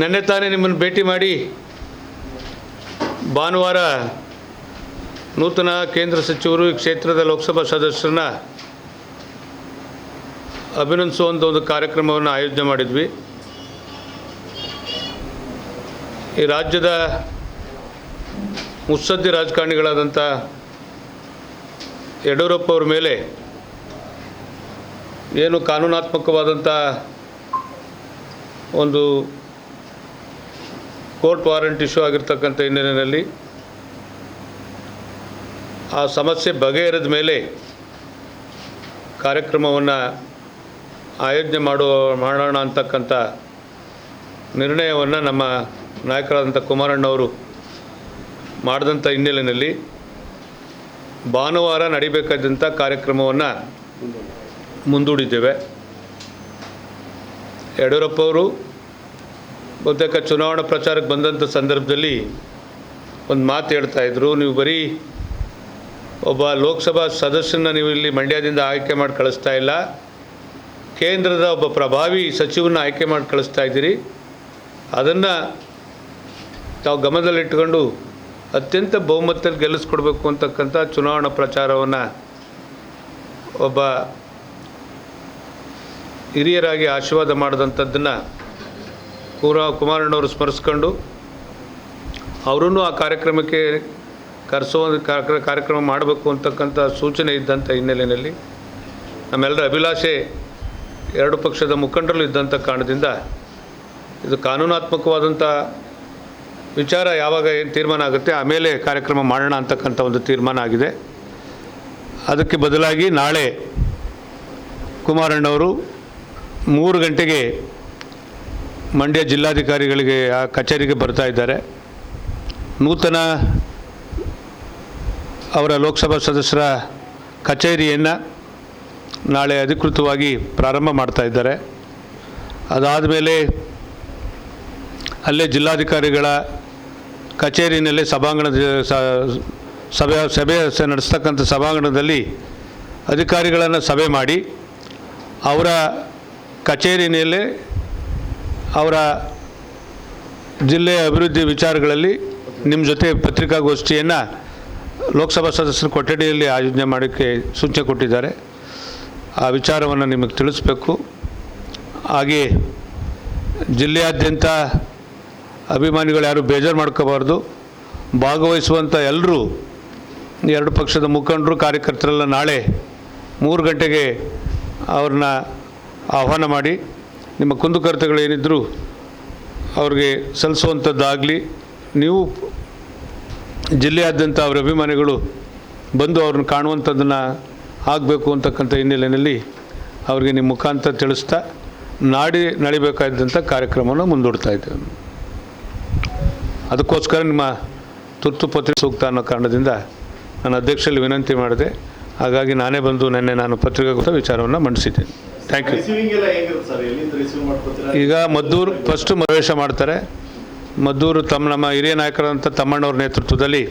ನೆನ್ನೆ ತಾನೇ ನಿಮ್ಮನ್ನು ಭೇಟಿ ಮಾಡಿ ಭಾನುವಾರ ನೂತನ ಕೇಂದ್ರ ಸಚಿವರು ಈ ಕ್ಷೇತ್ರದ ಲೋಕಸಭಾ ಸದಸ್ಯರನ್ನ ಅಭಿನಂದಿಸುವಂಥ ಒಂದು ಕಾರ್ಯಕ್ರಮವನ್ನು ಆಯೋಜನೆ ಮಾಡಿದ್ವಿ. ಈ ರಾಜ್ಯದ ಮುತ್ಸದ್ದಿ ರಾಜಕಾರಣಿಗಳಾದಂಥ ಯಡಿಯೂರಪ್ಪ ಅವ್ರ ಮೇಲೆ ಏನು ಕಾನೂನಾತ್ಮಕವಾದಂಥ ಒಂದು ಕೋರ್ಟ್ ವಾರೆಂಟ್ ಇಶ್ಯೂ ಆಗಿರ್ತಕ್ಕಂಥ ಹಿನ್ನೆಲೆಯಲ್ಲಿ ಆ ಸಮಸ್ಯೆ ಬಗೆಹರಿದ ಮೇಲೆ ಕಾರ್ಯಕ್ರಮವನ್ನು ಆಯೋಜನೆ ಮಾಡುವ ಮಾಡೋಣ ಅಂತಕ್ಕಂಥ ನಿರ್ಣಯವನ್ನು ನಮ್ಮ ನಾಯಕರಾದಂಥ ಕುಮಾರಣ್ಣವರು ಮಾಡಿದಂಥ ಹಿನ್ನೆಲೆಯಲ್ಲಿ ಭಾನುವಾರ ನಡಿಬೇಕಾದಂಥ ಕಾರ್ಯಕ್ರಮವನ್ನು ಮುಂದೂಡಿದ್ದೇವೆ. ಯಡಿಯೂರಪ್ಪ ಅವರು ಬಹುತೇಕ ಚುನಾವಣಾ ಪ್ರಚಾರಕ್ಕೆ ಬಂದಂಥ ಸಂದರ್ಭದಲ್ಲಿ ಒಂದು ಮಾತು ಹೇಳ್ತಾ ಇದ್ರು. ನೀವು ಬರೀ ಒಬ್ಬ ಲೋಕಸಭಾ ಸದಸ್ಯನ ನೀವು ಇಲ್ಲಿ ಮಂಡ್ಯದಿಂದ ಆಯ್ಕೆ ಮಾಡಿ ಕಳಿಸ್ತಾ ಇಲ್ಲ. ಕೇಂದ್ರದ ಒಬ್ಬ ಪ್ರಭಾವಿ ಸಚಿವನ ಆಯ್ಕೆ ಮಾಡಿ ಕಳಿಸ್ತಾ ಇದ್ದೀರಿ. ಅದನ್ನು ತಾವು ಗಮನದಲ್ಲಿಟ್ಟುಕೊಂಡು ಅತ್ಯಂತ ಬಹುಮತದಲ್ಲಿ ಗೆಲ್ಲಿಸ್ಕೊಡ್ಬೇಕು ಅಂತಕ್ಕಂಥ ಚುನಾವಣಾ ಪ್ರಚಾರವನ್ನು ಒಬ್ಬ ಹಿರಿಯರಾಗಿ ಆಶೀರ್ವಾದ ಮಾಡಿದಂಥದ್ದನ್ನು ಕೂರ ಕುಮಾರಣ್ಣವರು ಸ್ಮರಿಸ್ಕೊಂಡು ಅವರನ್ನು ಆ ಕಾರ್ಯಕ್ರಮಕ್ಕೆ ಕರೆಸೋ ಕಾರ್ಯಕ್ರ- ಕಾರ್ಯಕ್ರಮ ಮಾಡಬೇಕು ಅಂತಕ್ಕಂಥ ಸೂಚನೆ ಇದ್ದಂಥ ಹಿನ್ನೆಲೆಯಲ್ಲಿ ನಮ್ಮೆಲ್ಲರ ಅಭಿಲಾಷೆ ಎರಡು ಪಕ್ಷದ ಮುಖಂಡರು ಇದ್ದಂಥ ಕಾರಣದಿಂದ ಇದು ಕಾನೂನಾತ್ಮಕವಾದಂಥ ವಿಚಾರ ಯಾವಾಗ ಏನು ತೀರ್ಮಾನ ಆಗುತ್ತೆ ಆಮೇಲೆ ಕಾರ್ಯಕ್ರಮ ಮಾಡೋಣ ಅಂತಕ್ಕಂಥ ಒಂದು ತೀರ್ಮಾನ ಆಗಿದೆ. ಅದಕ್ಕೆ ಬದಲಾಗಿ ನಾಳೆ ಕುಮಾರಣ್ಣವರು ಮೂರು ಗಂಟೆಗೆ ಮಂಡ್ಯ ಜಿಲ್ಲಾಧಿಕಾರಿಗಳಿಗೆ ಆ ಕಚೇರಿಗೆ ಬರ್ತಾ ಇದ್ದಾರೆ. ನೂತನ ಅವರ ಲೋಕಸಭಾ ಸದಸ್ಯರ ಕಚೇರಿಯನ್ನು ನಾಳೆ ಅಧಿಕೃತವಾಗಿ ಪ್ರಾರಂಭ ಮಾಡ್ತಾ ಇದ್ದಾರೆ. ಅದಾದ ಮೇಲೆ ಅಲ್ಲೇ ಜಿಲ್ಲಾಧಿಕಾರಿಗಳ ಕಚೇರಿನಲ್ಲಿ ಸಭಾಂಗಣದ ಸ- ಸಭೆ ಸಭೆ ನಡೆಸ್ತಕ್ಕಂಥ ಸಭಾಂಗಣದಲ್ಲಿ ಅಧಿಕಾರಿಗಳನ್ನು ಸಭೆ ಮಾಡಿ ಅವರ ಕಚೇರಿನಲ್ಲಿ ಅವರ ಜಿಲ್ಲೆಯ ಅಭಿವೃದ್ಧಿ ವಿಚಾರಗಳಲ್ಲಿ ನಿಮ್ಮ ಜೊತೆ ಪತ್ರಿಕಾಗೋಷ್ಠಿಯನ್ನು ಲೋಕಸಭಾ ಸದಸ್ಯರ ಕೊಠಡಿಯಲ್ಲಿ ಆಯೋಜನೆ ಮಾಡೋಕ್ಕೆ ಸೂಚನೆ ಕೊಟ್ಟಿದ್ದಾರೆ. ಆ ವಿಚಾರವನ್ನು ನಿಮಗೆ ತಿಳಿಸ್ಬೇಕು. ಹಾಗೆ ಜಿಲ್ಲೆಯಾದ್ಯಂತ ಅಭಿಮಾನಿಗಳು ಯಾರು ಬೇಜಾರು ಮಾಡ್ಕೋಬಾರ್ದು. ಭಾಗವಹಿಸುವಂಥ ಎಲ್ಲರೂ ಎರಡು ಪಕ್ಷದ ಮುಖಂಡರು, ಕಾರ್ಯಕರ್ತರೆಲ್ಲ ನಾಳೆ ಮೂರು ಗಂಟೆಗೆ ಅವ್ರನ್ನ ಆಹ್ವಾನ ಮಾಡಿ, ನಿಮ್ಮ ಕುಂದುಕರ್ತೆಗಳೇನಿದ್ದರೂ ಅವ್ರಿಗೆ ಸಲ್ಲಿಸುವಂಥದ್ದಾಗಲಿ, ನೀವು ಜಿಲ್ಲೆಯಾದ್ಯಂತ ಅವರ ಅಭಿಮಾನಿಗಳು ಬಂದು ಅವ್ರನ್ನ ಕಾಣುವಂಥದ್ದನ್ನು ಆಗಬೇಕು ಅಂತಕ್ಕಂಥ ಹಿನ್ನೆಲೆಯಲ್ಲಿ ಅವರಿಗೆ ನಿಮ್ಮ ಮುಖಾಂತರ ತಿಳಿಸ್ತಾ, ನಾಡಿ ನಡಿಬೇಕಾದಂಥ ಕಾರ್ಯಕ್ರಮವನ್ನು ಮುಂದೂಡ್ತಾ ಇದ್ದೇವೆ. ಅದಕ್ಕೋಸ್ಕರ ನಿಮ್ಮ ತುರ್ತು ಪತ್ರಿಕೆ ಸೂಕ್ತ ಅನ್ನೋ ಕಾರಣದಿಂದ ನಾನು ಅಧ್ಯಕ್ಷರಲ್ಲಿ ವಿನಂತಿ ಮಾಡಿದೆ. ಹಾಗಾಗಿ ನಾನೇ ಬಂದು ನಿನ್ನೆ ನಾನು ಪತ್ರಿಕಾಗೋಷ್ಠಿ ವಿಚಾರವನ್ನು ಮಂಡಿಸಿದ್ದೇನೆ. ಥ್ಯಾಂಕ್ ಯು ಈಗ ಮದ್ದೂರು ಫಸ್ಟು ಪ್ರವೇಶ ಮಾಡ್ತಾರೆ. ಮದ್ದೂರು ತಮ್ಮ ನಮ್ಮ ಹಿರಿಯ ನಾಯಕರಂಥ ತಮ್ಮಣ್ಣವ್ರ ನೇತೃತ್ವದಲ್ಲಿ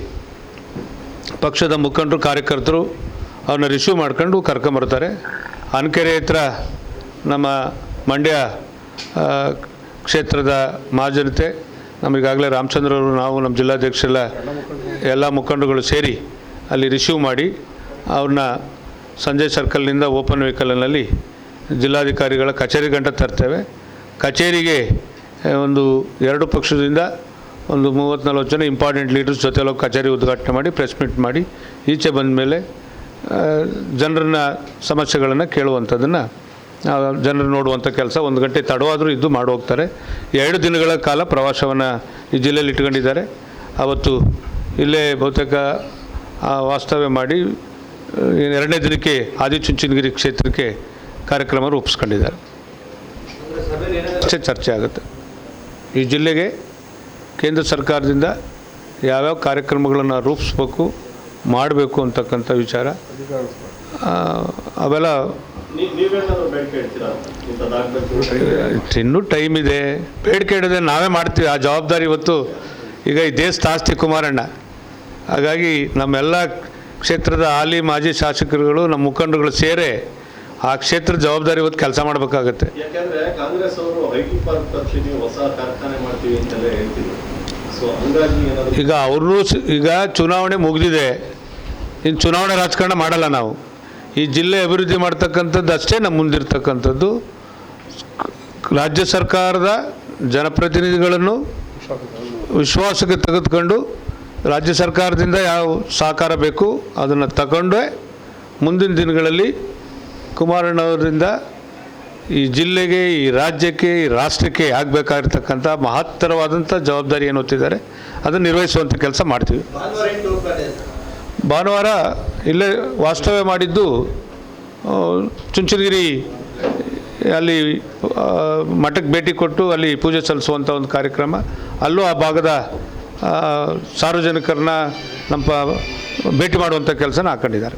ಪಕ್ಷದ ಮುಖಂಡರು ಕಾರ್ಯಕರ್ತರು ಅವ್ರನ್ನ ರಿಸೀವ್ ಮಾಡ್ಕೊಂಡು ಕರ್ಕೊಂಬರ್ತಾರೆ ಅನ್ಕೆರೆ ಹತ್ರ ನಮ್ಮ ಮಂಡ್ಯ ಕ್ಷೇತ್ರದ ಮಹಾಜನತೆ ನಮಗಾಗಲೇ ರಾಮಚಂದ್ರವರು ನಾವು ನಮ್ಮ ಜಿಲ್ಲಾಧ್ಯಕ್ಷರೆಲ್ಲ ಎಲ್ಲ ಮುಖಂಡರುಗಳು ಸೇರಿ ಅಲ್ಲಿ ರಿಸೀವ್ ಮಾಡಿ ಅವ್ರನ್ನ ಸಂಜಯ್ ಸರ್ಕಲ್ನಿಂದ ಓಪನ್ ವೆಹಿಕಲ್ನಲ್ಲಿ ಜಿಲ್ಲಾಧಿಕಾರಿಗಳ ಕಚೇರಿ ಗಂಟ ತರ್ತೇವೆ. ಕಚೇರಿಗೆ ಒಂದು ಎರಡು ಪಕ್ಷದಿಂದ ಒಂದು ಮೂವತ್ತು ನಲ್ವತ್ತು ಜನ ಇಂಪಾರ್ಟೆಂಟ್ ಲೀಡರ್ಸ್ ಜೊತೆಲ್ಲ ಕಚೇರಿ ಉದ್ಘಾಟನೆ ಮಾಡಿ ಪ್ರೆಸ್ ಮೀಟ್ ಮಾಡಿ, ಈಚೆ ಬಂದ ಮೇಲೆ ಜನರನ್ನ ಸಮಸ್ಯೆಗಳನ್ನು ಕೇಳುವಂಥದ್ದನ್ನು ಜನರು ನೋಡುವಂಥ ಕೆಲಸ ಒಂದು ಗಂಟೆ ತಡವಾದರೂ ಇದ್ದು ಮಾಡೋಗ್ತಾರೆ ಎರಡು ದಿನಗಳ ಕಾಲ ಪ್ರವಾಸವನ್ನು ಈ ಜಿಲ್ಲೆಯಲ್ಲಿ ಇಟ್ಕೊಂಡಿದ್ದಾರೆ. ಅವತ್ತು ಇಲ್ಲೇ ಬಹುತೇಕ ವಾಸ್ತವ್ಯ ಮಾಡಿ ಎರಡನೇ ದಿನಕ್ಕೆ ಆದಿಚುಂಚನಗಿರಿ ಕ್ಷೇತ್ರಕ್ಕೆ ಕಾರ್ಯಕ್ರಮ ರೂಪಿಸ್ಕೊಂಡಿದ್ದಾರೆ. ಚರ್ಚೆ ಆಗುತ್ತೆ. ಈ ಜಿಲ್ಲೆಗೆ ಕೇಂದ್ರ ಸರ್ಕಾರದಿಂದ ಯಾವ್ಯಾವ ಕಾರ್ಯಕ್ರಮಗಳನ್ನು ರೂಪಿಸ್ಬೇಕು, ಮಾಡಬೇಕು ಅಂತಕ್ಕಂಥ ವಿಚಾರ ಅವೆಲ್ಲ ಇನ್ನೂ ಟೈಮ್ ಇದೆ. ಬೇಡಿಕೆ ಇಡದೆ ನಾವೇ ಮಾಡ್ತೀವಿ. ಆ ಜವಾಬ್ದಾರಿ ಇವತ್ತು ಈಗ ಈ ದೇಶದ ಆಸ್ತಿ ಕುಮಾರಣ್ಣ. ಹಾಗಾಗಿ ನಮ್ಮೆಲ್ಲ ಕ್ಷೇತ್ರದ ಹಾಲಿ ಮಾಜಿ ಶಾಸಕರುಗಳು, ನಮ್ಮ ಮುಖಂಡರುಗಳು ಸೇರೇ ಆ ಕ್ಷೇತ್ರದ ಜವಾಬ್ದಾರಿ ಇವತ್ತು ಕೆಲಸ ಮಾಡಬೇಕಾಗತ್ತೆ. ಯಾಕಂದ್ರೆ ಕಾಂಗ್ರೆಸ್ ಅವರು ಹೊಸ ಕಾರ್ಖಾನೆ ಮಾಡ್ತೀವಿ ಅಂತೆಲ್ಲ ಹೇಳ್ತಿದ್ರು. ಸೊ ಹಂಗಾಗಿ ಏನಾದ್ರು ಈಗ ಅವರು ಈಗ ಚುನಾವಣೆ ಮುಗಿದಿದೆ. ಇನ್ನು ಚುನಾವಣೆ ರಾಜಕಾರಣ ಮಾಡಲ್ಲ ನಾವು. ಈ ಜಿಲ್ಲೆ ಅಭಿವೃದ್ಧಿ ಮಾಡ್ತಕ್ಕಂಥದ್ದು ಅಷ್ಟೇ ನಮ್ಮ ಮುಂದಿರ್ತಕ್ಕಂಥದ್ದು. ರಾಜ್ಯ ಸರ್ಕಾರದ ಜನಪ್ರತಿನಿಧಿಗಳನ್ನು ವಿಶ್ವಾಸಕ್ಕೆ ತೆಗೆದುಕೊಂಡು ರಾಜ್ಯ ಸರ್ಕಾರದಿಂದ ಯಾವ ಸಹಕಾರ ಬೇಕು ಅದನ್ನು ತಗೊಂಡೇ ಮುಂದಿನ ದಿನಗಳಲ್ಲಿ ಕುಮಾರಣ್ಣವರಿಂದ ಈ ಜಿಲ್ಲೆಗೆ, ಈ ರಾಜ್ಯಕ್ಕೆ, ಈ ರಾಷ್ಟ್ರಕ್ಕೆ ಆಗಬೇಕಾಗಿರ್ತಕ್ಕಂಥ ಮಹತ್ತರವಾದಂಥ ಜವಾಬ್ದಾರಿ ಏನು ಹೊತ್ತಿದ್ದಾರೆ, ಅದನ್ನು ನಿರ್ವಹಿಸುವಂಥ ಕೆಲಸ ಮಾಡ್ತೀವಿ. ಭಾನುವಾರ ಇಲ್ಲೇ ವಾಸ್ತವ್ಯ ಮಾಡಿದ್ದು ಚುಂಚನಗಿರಿ, ಅಲ್ಲಿ ಮಠಕ್ಕೆ ಭೇಟಿ ಕೊಟ್ಟು ಅಲ್ಲಿ ಪೂಜೆ ಸಲ್ಲಿಸುವಂಥ ಒಂದು ಕಾರ್ಯಕ್ರಮ. ಅಲ್ಲೂ ಆ ಭಾಗದ ಸಾರ್ವಜನಿಕರನ್ನ ನಮ್ಮ ಭೇಟಿ ಮಾಡುವಂಥ ಕೆಲಸನ ಹಾಕೊಂಡಿದ್ದಾರೆ.